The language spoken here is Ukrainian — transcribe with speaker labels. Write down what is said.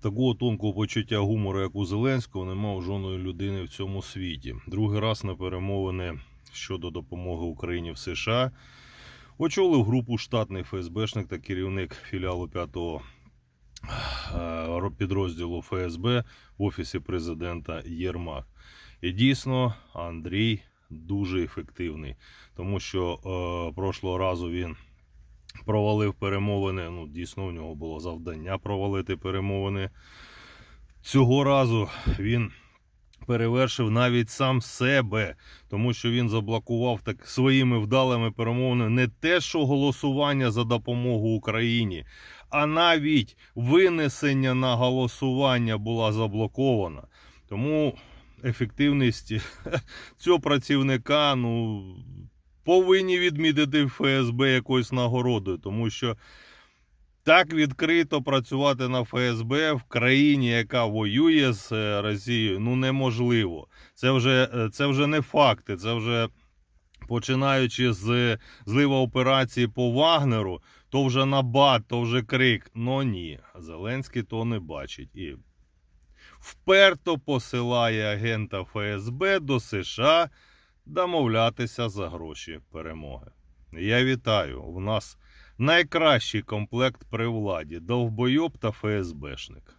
Speaker 1: Такого тонкого почуття гумору, як у Зеленського, нема у жодної людини в цьому світі. Другий раз на перемовини щодо допомоги Україні в США очолив групу штатний ФСБшник та керівник філіалу 5-го е, підрозділу ФСБ в офісі президента Єрмак. І дійсно, Андрій дуже ефективний, тому що е, прошлого разу він провалив перемовини. Ну, дійсно, у нього було завдання провалити перемовини. Цього разу він перевершив навіть сам себе, тому що він заблокував так своїми вдалими перемовинами не те, що голосування за допомогу Україні, а навіть винесення на голосування була заблокована. Тому ефективність цього працівника, ну, повинні відмітити ФСБ якоюсь нагородою, тому що так відкрито працювати на ФСБ в країні, яка воює з е, Росією, ну неможливо. Це вже, е, це вже не факти, це вже починаючи з злива операції по Вагнеру, то вже набат, то вже крик. Ну ні, Зеленський то не бачить. І вперто посилає агента ФСБ до США домовлятися за гроші перемоги. Я вітаю. У нас найкращий комплект при владі довбойоб та ФСБшник.